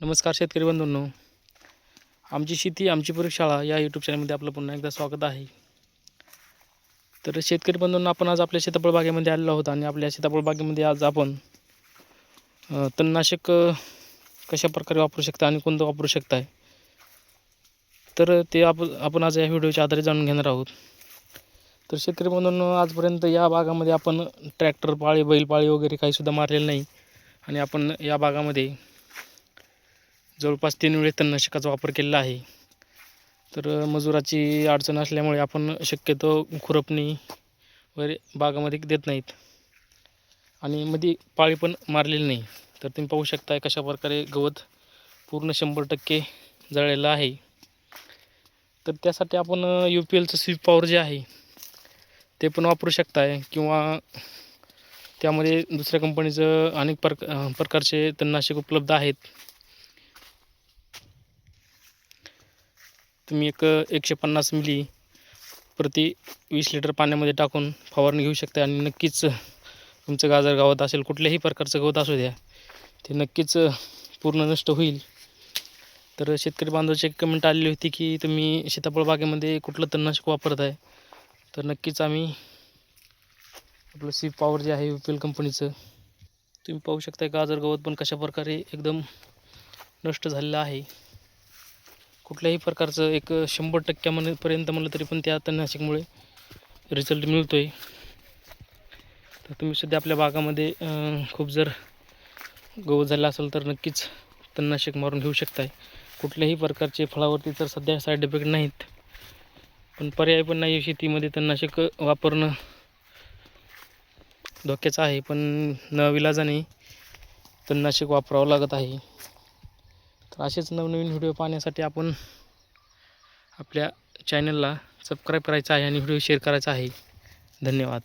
नमस्कार शेतकरी बंधूंनो. आमची शेती आमची प्रयोगशाळा या यूट्यूब चॅनलमध्ये आपलं पुन्हा एकदा स्वागत आहे. तर शेतकरी बंधूंना आपण आज आपल्या सीताफळ बागेमध्ये आलेलो आहोत आणि आपल्या सीताफळ बागेमध्ये आज आपण तणनाशक कशा प्रकारे वापरू शकता आणि कोणतं वापरू शकताय? तर ते आप आपण आज या व्हिडिओच्या आधारे जाणून घेणार आहोत. तर शेतकरी बंधूंनो आजपर्यंत या भागामध्ये आपण ट्रॅक्टर पाळी बैलपाळी वगैरे काहीसुद्धा मारलेलं नाही. आणि आपण या भागामध्ये जवळपास तीन वेळेस तणनाशकाचा वापर केलेला आहे. तर मजुराची अडचण असल्यामुळे आपण शक्यतो खुरपणी वगैरे बागामध्ये देत नाहीत. आणि मध्ये पाळी पण मारलेली नाही. तर तुम्ही पाहू शकताय कशा प्रकारे गवत पूर्ण शंभर टक्के जळलेलं आहे. तर त्यासाठी आपण यू पी एलचं स्वीप पॉवर जे आहे ते पण वापरू शकताय. किंवा त्यामध्ये दुसऱ्या कंपनीचं अनेक प्रक प्रकारचे तणनाशक उपलब्ध आहेत. तुम्ही एक एकशे पन्नास मिली प्रति वीस लिटर पाण्यामध्ये टाकून फवारणी घेऊ शकता आणि नक्कीच तुमचं गाजर गावात असेल कुठल्याही प्रकारचं गवत असू द्या ते नक्कीच पूर्ण नष्ट होईल. तर शेतकरी बांधवाची एक कमेंट आलेली होती की तुम्ही सीताफळ बागेमध्ये कुठलं तणनाशक वापरत आहे तर नक्कीच आम्ही आपलं सी पॉवर जे आहे यू पी एल कंपनीचं तुम्ही पाहू शकता गाजर गवत पण कशा प्रकारे एकदम नष्ट झालेलं आहे. कुठल्याही प्रकारचं एक शंभर टक्क्या म्हण पर्यंत म्हणलं तरी पण त्या तणनाशकमुळे रिझल्ट मिळतो आहे तर तुम्ही सध्या आपल्या बागामध्ये खूप जर गवत झाला असेल तर नक्कीच तणनाशक मारून घेऊ शकताय. कुठल्याही प्रकारचे फळावरती तर सध्या साईड इफेक्ट नाहीत. पण पर्याय पण नाही शेतीमध्ये तणनाशक वापरणं. धोक्याचं आहे पण न विलाजाने तणनाशक वापरावं लागत आहे. तर असेच नवनवीन व्हिडिओ पाहण्यासाठी आपण आपल्या चॅनलला सबस्क्राईब करायचं आहे आणि व्हिडिओ शेअर करायचा आहे. धन्यवाद.